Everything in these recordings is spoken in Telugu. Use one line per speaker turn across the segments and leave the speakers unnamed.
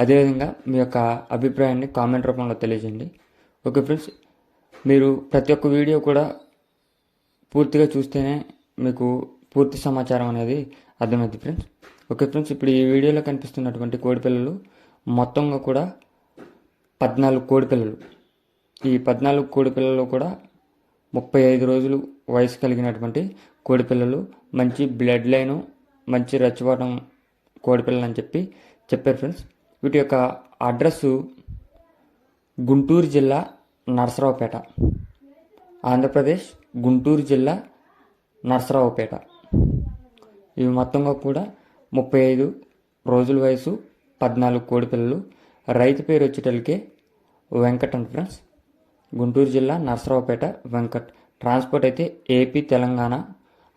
అదేవిధంగా మీ యొక్క అభిప్రాయాన్ని కామెంట్ రూపంలో తెలియజేయండి. ఓకే ఫ్రెండ్స్ మీరు ప్రతి ఒక్క వీడియో కూడా పూర్తిగా చూస్తేనే మీకు పూర్తి సమాచారం అనేది అర్థమైంది ఫ్రెండ్స్. ఓకే ఫ్రెండ్స్ ఇప్పుడు ఈ వీడియోలో కనిపిస్తున్నటువంటి కోడిపిల్లలు మొత్తంగా కూడా పద్నాలుగు కోడిపిల్లలు ఈ పద్నాలుగు కోడిపిల్లలు కూడా ముప్పై ఐదు రోజులు వయసు కలిగినటువంటి కోడిపిల్లలు మంచి బ్లడ్ లైను మంచి రచ్చబాటం కోడిపిల్లలు అని చెప్పి చెప్పారు ఫ్రెండ్స్. వీటి యొక్క అడ్రస్సు గుంటూరు జిల్లా నరసరావుపేట. ఆంధ్రప్రదేశ్ గుంటూరు జిల్లా నరసరావుపేట. ఇవి మొత్తంగా కూడా ముప్పై ఐదు రోజుల వయసు పద్నాలుగు కోడి పిల్లలు. రైతు పేరు వచ్చేటలకే వెంకట్ అండ్ ఫ్రెండ్స్. గుంటూరు జిల్లా నరసరావుపేట వెంకట్. ట్రాన్స్పోర్ట్ అయితే AP Telangana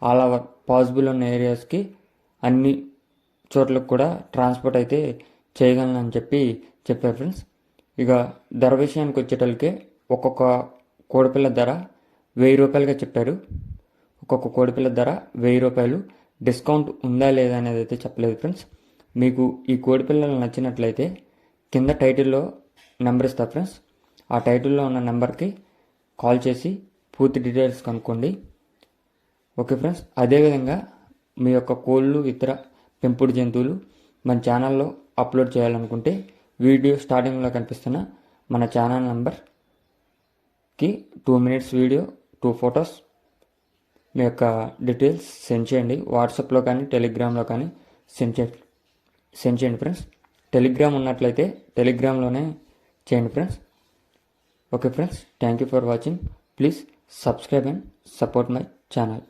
all over possible ఉన్న ఏరియాస్కి అన్ని చోట్లకు కూడా ట్రాన్స్పోర్ట్ అయితే చేయగలను అని చెప్పి చెప్పారు ఫ్రెండ్స్. ఇక ధర విషయానికి వచ్చేటలికే ఒక్కొక్క కోడిపిల్ల ధర వెయ్యి రూపాయలుగా చెప్పారు. ఒక్కొక్క కోడిపిల్ల ధర వెయ్యి రూపాయలు. డిస్కౌంట్ ఉందా లేదా అనేది అయితే చెప్పలేదు ఫ్రెండ్స్. మీకు ఈ కోడిపిల్లలు నచ్చినట్లయితే కింద టైటిల్లో నెంబర్ ఇస్తా ఫ్రెండ్స్. ఆ టైటిల్లో ఉన్న నెంబర్కి కాల్ చేసి పూర్తి డీటెయిల్స్ కనుక్కోండి. Okay friends. అదేవిధంగా మీ యొక్క కోళ్ళు ఇతర పెంపుడు జంతువులు మన ఛానల్లో అప్లోడ్ చేయాలనుకుంటే వీడియో స్టార్టింగ్లో కనిపిస్తున్న మన ఛానల్ నెంబర్కి two minutes video two photos మీ యొక్క డీటెయిల్స్ సెండ్ చేయండి. వాట్సాప్లో కానీ టెలిగ్రామ్లో కానీ సెండ్ చే సెండ్ చేయండి ఫ్రెండ్స్. టెలిగ్రామ్ ఉన్నట్లయితే టెలిగ్రామ్లోనే చేయండి friends. Okay friends thank you for watching. Please subscribe and support my channel.